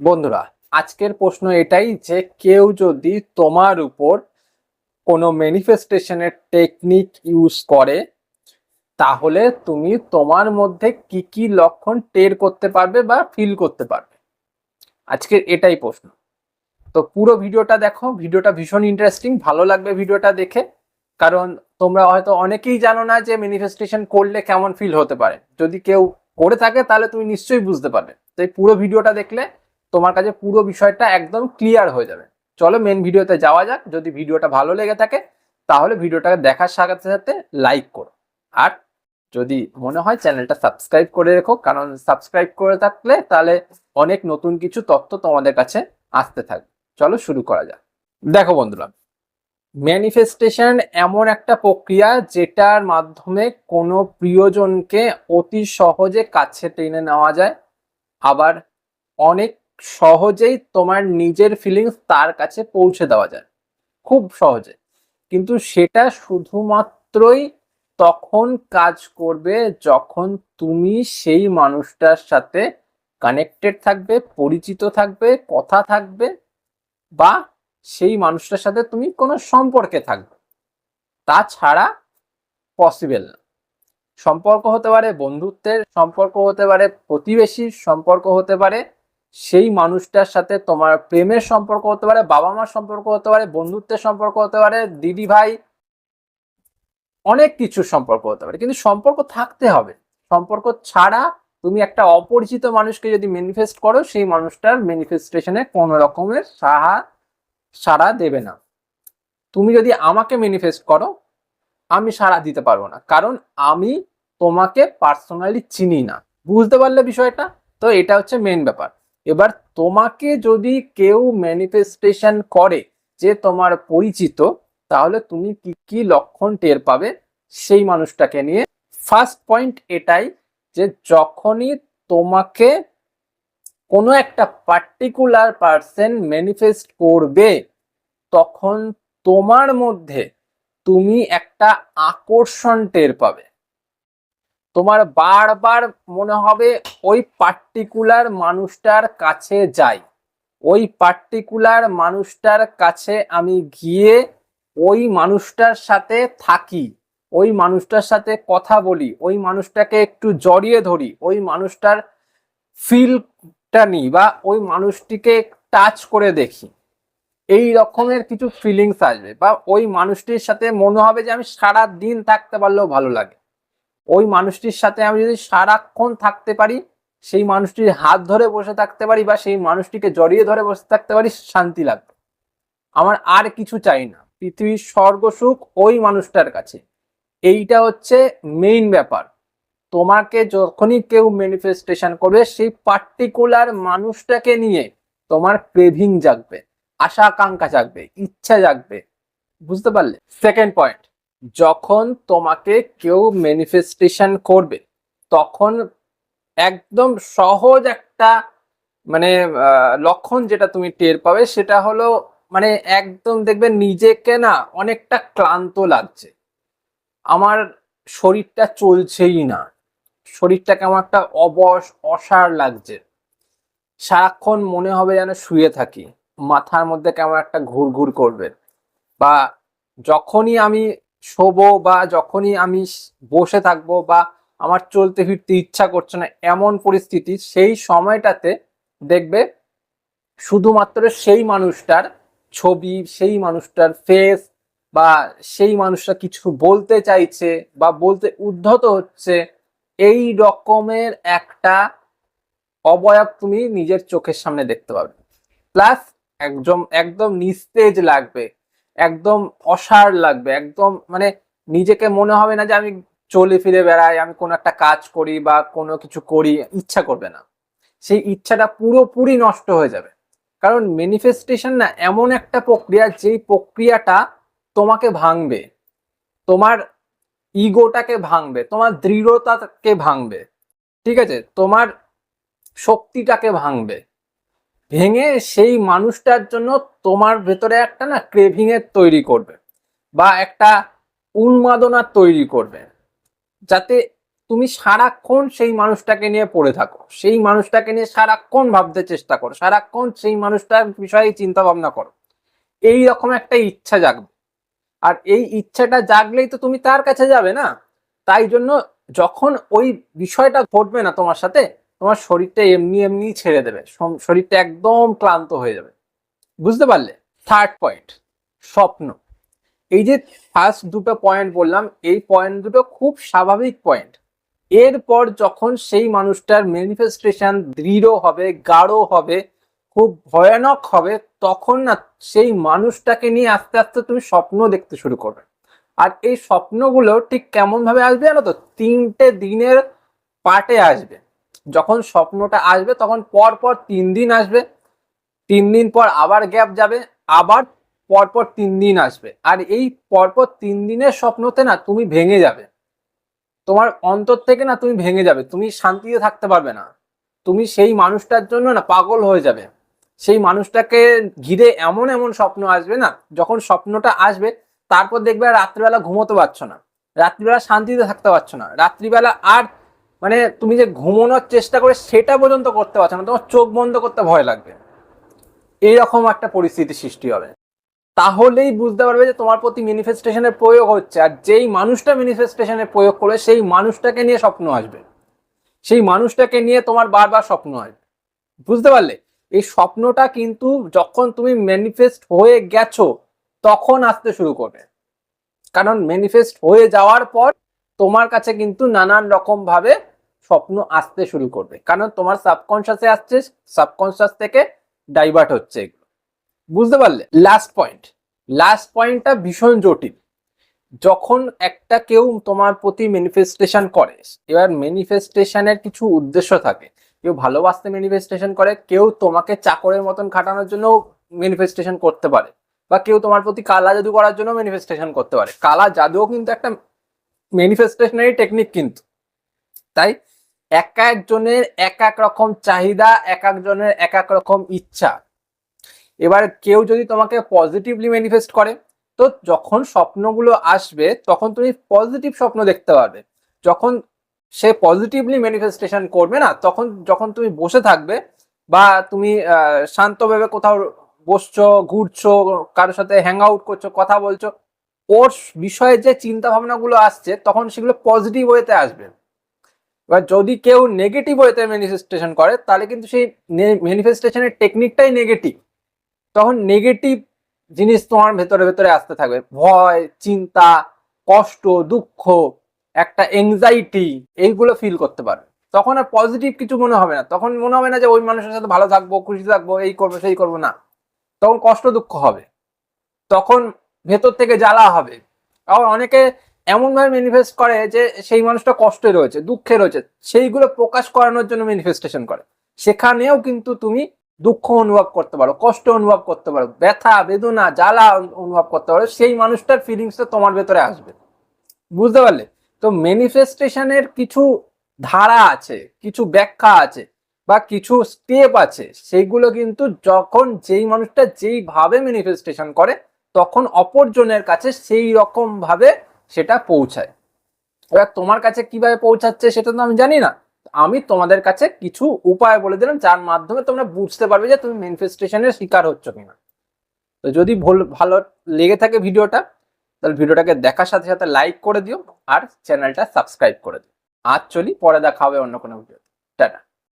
বন্ধুরা, আজকের প্রশ্ন এটাই যে কেউ যদি তোমার উপর কোনো ম্যানিফেস্টেশনের টেকনিক ইউজ করে, তাহলে তুমি তোমার মধ্যে কি কি লক্ষণ টের করতে পারবে বা ফিল করতে পারবে? আজকের এটাই প্রশ্ন। তো পুরো ভিডিওটা দেখো, ভিডিওটা ভীষণ ইন্টারেস্টিং ভালো লাগবে ভিডিওটা দেখে। কারণ তোমরা হয়তো অনেকেই জানো না যে ম্যানিফেস্টেশন করলে কেমন ফিল হতে পারে। যদি কেউ করে থাকে, তাহলে তুমি নিশ্চয়ই বুঝতে পারবে। তো এই পুরো ভিডিওটা দেখলে তোমার কাছে পুরো বিষয়টা একদম ক্লিয়ার হয়ে যাবে। চলো মেন ভিডিওতে যাওয়া যাক। যদি ভিডিওটা ভালো লেগে থাকে, তাহলে ভিডিওটাকে দেখার সাথে সাথে লাইক করো। আর যদি মনে হয় চ্যানেলটা সাবস্ক্রাইব করে রেখো, কারণ সাবস্ক্রাইব করে থাকলে তাহলে অনেক নতুন কিছু তথ্য তোমাদের কাছে আসতে থাকবে। চলো শুরু করা যাক। দেখো বন্ধুরা ম্যানিফেস্টেশন এমন একটা প্রক্রিয়া যেটার মাধ্যমে কোনো প্রিয়জনকে অতি সহজে কাছে টেনে নেওয়া যায়। আবার অনেক সহজেই তোমার নিজের ফিলিংস তার কাছে পৌঁছে দেওয়া যায়। খুব সহজে। কিন্তু সেটা শুধুমাত্রই তখন কাজ করবে যখন তুমি সেই মানুষটার সাথে কানেক্টেড থাকবে, পরিচিত থাকবে, কথা থাকবে বা সেই মানুষটার সাথে তুমি কোনো সম্পর্কে থাকবে। তাছাড়া পসিবল না। সম্পর্ক হতে পারে বন্ধুত্বের, সম্পর্ক হতে পারে প্রতিবেশীর, সম্পর্ক হতে পারে সেই মানুষটার সাথে তোমার প্রেমের সম্পর্ক হতে পারে বাবা মার সম্পর্ক হতে পারে, বন্ধুত্বের সম্পর্ক হতে পারে দিদি ভাই অনেক কিছু সম্পর্ক হতে পারে। কিন্তু সম্পর্ক থাকতে হবে। সম্পর্ক ছাড়া তুমি একটা অপরিচিত মানুষকে যদি ম্যানিফেস্ট করো, সেই মানুষটার ম্যানিফেস্টেশনে কোনো রকমের সাহা, সাড়া দেবে না। তুমি যদি আমাকে ম্যানিফেস্ট করো, আমি সাড়া দিতে পারব না। কারণ আমি তোমাকে পার্সোনালি চিনি না। বুঝতে পারলে বিষয়টা? তো এটা হচ্ছে মেন ব্যাপার। এবার তোমাকে যদি কেউ ম্যানিফেস্টেশন করে যে তোমার পরিচিত, তাহলে তুমি কি কি লক্ষণ টের পাবে? সেই মানুষটাকে নিয়ে। ফার্স্ট পয়েন্ট এটাই যে যখনই তোমাকে কোনো একটা পার্টিকুলার পার্সন ম্যানিফেস্ট করবে, তখন তোমার মধ্যে তুমি একটা আকর্ষণ টের পাবে। তোমার বারবার মনে হবে ওই পার্টিকুলার মানুষটার কাছে যাই। ওই পার্টিকুলার মানুষটার কাছে আমি গিয়ে ওই মানুষটার সাথে থাকি, ওই মানুষটার সাথে কথা বলি, ওই মানুষটাকে একটু জড়িয়ে ধরি, ওই মানুষটার ফিলটা নিই বা ওই মানুষটিকে টাচ করে দেখি। এই রকমের কিছু ফিলিংস আসবে বা ওই মানুষটির সাথে মনে হবে যে আমি সারা দিন থাকতে পারলেও ভালো লাগে। ওই মানুষটির সাথে আমি যদি সারাক্ষণ থাকতে পারি, সেই মানুষটির হাত ধরে বসে থাকতে পারি বা সেই মানুষটিকে জড়িয়ে ধরে বসে থাকতে পারি, শান্তি লাগবে। আমার আর কিছু চাই না। পৃথিবীর স্বর্গসুখ ওই মানুষটার কাছে। এইটা হচ্ছে মেইন ব্যাপার। তোমাকে যখনই কেউ ম্যানিফেস্টেশন করবে, সেই পার্টিকুলার মানুষটাকে নিয়ে তোমার ক্রেভিং জাগবে আশা আকাঙ্ক্ষা জাগবে, ইচ্ছা জাগবে। বুঝতে পারলে? সেকেন্ড পয়েন্ট যখন তোমাকে কেউ ম্যানিফেস্টেশন করবে, তখন একদম সহজ একটা মানে লক্ষণ যেটা তুমি টের পাবে সেটা হলো মানে একদম দেখবে নিজেকে না অনেকটা ক্লান্ত লাগছে। আমার শরীরটা চলছেই না। শরীরটা কেমন একটা অবশ অসার লাগছে। সারাক্ষণ মনে হবে যেন শুয়ে থাকি। মাথার মধ্যে কেমন একটা ঘুরঘুর করবে। বা যখনই আমি শোবো বা যখনই আমি বসে থাকব বা আমার চলতে ফিরতে ইচ্ছা করছে না, এমন পরিস্থিতি, সেই সময়টাতে দেখবে শুধুমাত্র সেই মানুষটার ছবি, সেই মানুষটার ফেস বা সেই মানুষটা কিছু বলতে চাইছে বা বলতে উদ্ধত হচ্ছে, এই রকমের একটা অবয়ব তুমি নিজের চোখের সামনে দেখতে পাবে। প্লাস একদম একদম নিস্তেজ লাগবে। একদম অসার লাগবে, একদম মানে নিজেকে মনে হবে না যে আমি চলে ফিরে বেড়াই, আমি কোনো একটা কাজ করি বা কোনো কিছু করি, ইচ্ছা করবে না। সেই ইচ্ছাটা পুরোপুরি নষ্ট হয়ে যাবে। কারণ ম্যানিফেস্টেশন না এমন একটা প্রক্রিয়া, যেই প্রক্রিয়াটা তোমাকে ভাঙবে, তোমার ইগোটাকে ভাঙবে, তোমার দৃঢ়তাকে ভাঙবে, ঠিক আছে? তোমার শক্তিটাকে ভাঙবে। ভেঙে সেই মানুষটার জন্য তোমার ভেতরে একটা না ক্রেভিং এর তৈরি করবে বা একটা উন্মাদনা তৈরি করবে। যাতে তুমি সারাক্ষণ সেই মানুষটাকে নিয়ে পড়ে থাকো, সেই মানুষটাকে নিয়ে সারাক্ষণ ভাবতে চেষ্টা করো, সারাক্ষণ সেই মানুষটার বিষয়ে চিন্তা ভাবনা করো। এই রকম একটা ইচ্ছা জাগবে। আর এই ইচ্ছাটা জাগলেই তো তুমি তার কাছে যাবে না। তাই জন্য যখন ওই বিষয়টা ঘটবে না তোমার সাথে তোমার শরীরটা এমনি এমনি ছেড়ে দেবে শরীরটা একদম ক্লান্ত হয়ে যাবে। বুঝতে পারলে? থার্ড পয়েন্ট স্বপ্ন। এই যে ফার্স্ট দুটো পয়েন্ট বললাম, এই পয়েন্ট দুটো খুব স্বাভাবিক পয়েন্ট এরপর যখন সেই মানুষটার ম্যানিফেস্টেশন দৃঢ় হবে, গাঢ় হবে, খুব ভয়ানক হবে, তখন না সেই মানুষটাকে নিয়ে আস্তে আস্তে তুমি স্বপ্ন দেখতে শুরু করবে। আর এই স্বপ্নগুলো ঠিক কেমন ভাবে আসবে জানো তো? তিনটে দিনের পার্টে আসবে। যখন স্বপ্নটা আসবে, তখন পর পর তিন দিন আসবে। তিন দিন পর আবার গ্যাপ যাবে, আবার পরপর তিন দিন আসবে। আর এই পরপর তিন দিনের স্বপ্নতে না তুমি ভেঙে যাবে। তোমার অন্তর থেকে না তুমি ভেঙে যাবে, তুমি শান্তিতে থাকতে পারবে না। তুমি সেই মানুষটার জন্য না পাগল হয়ে যাবে। সেই মানুষটাকে ঘিরে এমন এমন স্বপ্ন আসবে না, যখন স্বপ্নটা আসবে, তারপর দেখবে রাত্রিবেলা ঘুমোতে পারছ না। রাত্রিবেলা শান্তিতে থাকতে পারছ না। রাত্রিবেলা আর মানে তুমি যে ঘুমানোর চেষ্টা করে সেটা পর্যন্ত করতে পারছ না, তোমার চোখ বন্ধ করতে ভয় লাগবে। এইরকম একটা পরিস্থিতি সৃষ্টি হবে। তাহলেই বুঝতে পারবে যে তোমার প্রতি ম্যানিফেস্টেশনের প্রয়োগ হচ্ছে, আর যেই মানুষটা ম্যানিফেস্টেশনের প্রয়োগ করে সেই মানুষটাকে নিয়ে স্বপ্ন আসবে। সেই মানুষটাকে নিয়ে তোমার বারবার স্বপ্ন আসবে। বুঝতে পারলে? এই স্বপ্নটা কিন্তু যখন তুমি ম্যানিফেস্ট হয়ে গেছো, তখন আসতে শুরু করবে। কারণ ম্যানিফেস্ট হয়ে যাওয়ার পর তোমার কাছে কিন্তু নানান রকম ভাবে স্বপ্ন আসতে শুরু করবে। কারণ তোমার সাবকনশাসে আসছে সাবকনশাস থেকে ডাইভার্ট হচ্ছে এগুলো। বুঝতে পারলে? লাস্ট পয়েন্ট লাস্ট পয়েন্টটা ভীষণ জটিল। যখন একটা কেউ তোমার প্রতি ম্যানিফেস্টেশন করে, এবার ম্যানিফেস্টেশনের কিছু উদ্দেশ্য থাকে। কেউ ভালোবাসতে ম্যানিফেস্টেশন করে, কেউ তোমাকে চাকরের মতন খাটানোর জন্য ম্যানিফেস্টেশন করতে পারে। বা কেউ তোমার প্রতি কালা জাদু করার জন্য ম্যানিফেস্টেশন করতে পারে। কালা জাদুও কিন্তু একটা ম্যানিফেস্টেশনারি টেকনিক কিন্তু। তাই এক একজনের এক এক রকম চাহিদা, এক একজনের এক এক রকম ইচ্ছা। এবার কেউ যদি তোমাকে পজিটিভলি ম্যানিফেস্ট করে, তো যখন স্বপ্নগুলো আসবে, তখন তুমি পজিটিভ স্বপ্ন দেখতে পাবে। যখন সে পজিটিভলি ম্যানিফেস্টেশন করবে না, তখন যখন তুমি বসে থাকবে বা তুমি শান্তভাবে কোথাও বসছো, ঘুরছো, কারোর সাথে হ্যাং আউট করছ, কথা বলছো, ওর বিষয়ে যে চিন্তা ভাবনাগুলো আসছে, তখন সেগুলো পজিটিভ ওয়েতে আসবে। এবার যদি কেউ নেগেটিভ ওয়েতে ম্যানিফেস্টেশন করে, তাহলে কিন্তু সেই ম্যানিফেস্টেশনের টেকনিকটাই নেগেটিভ তখন নেগেটিভ জিনিস তোমার ভেতরে ভেতরে আসতে থাকবে। ভয়, চিন্তা, কষ্ট, দুঃখ, একটা এংজাইটি এইগুলো ফিল করতে পারবে। তখন আর পজিটিভ কিছু মনে হবে না। তখন মনে হবে না যে, ওই মানুষের সাথে ভালো থাকব, খুশি থাকব, এই করব, সেই করব, না। তখন কষ্ট, দুঃখ হবে। তখন ভেতর থেকে জ্বালা হবে। আবার অনেকে এমনভাবে ম্যানিফেস্ট করে যে সেই মানুষটা কষ্টে রয়েছে, দুঃখে রয়েছে, সেইগুলো প্রকাশ করানোর জন্য ম্যানিফেস্টেশন করে। সেখানেও কিন্তু তুমি দুঃখ অনুভব করতে পারো, কষ্ট অনুভব করতে পারো, ব্যথা, বেদনা, জ্বালা অনুভব করতে পারো, সেই মানুষটার ফিলিংসটা তোমার ভেতরে আসবে। বুঝতে পারলে? তো ম্যানিফেস্টেশনের কিছু ধারা আছে, কিছু ব্যাখ্যা আছে বা কিছু স্টেপ আছে সেইগুলো কিন্তু যখন যেই মানুষটা যেইভাবে ম্যানিফেস্টেশন করে, তখন অপরজনের কাছে সেই রকম ভাবে সেটা পৌঁছায়। এবার তোমার কাছে কীভাবে পৌঁছাচ্ছে সেটা তো আমি জানি না। আমি তোমাদের কাছে কিছু উপায় বলে দিলাম, যার মাধ্যমে তোমরা বুঝতে পারবে যে তুমি ম্যানিফেস্টেশনের শিকার হচ্ছ কিনা। তো যদি ভুল- ভালো লেগে থাকে ভিডিওটা, তাহলে ভিডিওটাকে দেখার সাথে সাথে লাইক করে দিও আর চ্যানেলটা সাবস্ক্রাইব করে দিও। আজ চলি, পরে দেখা হবে অন্য কোনো ভিডিও টাটা।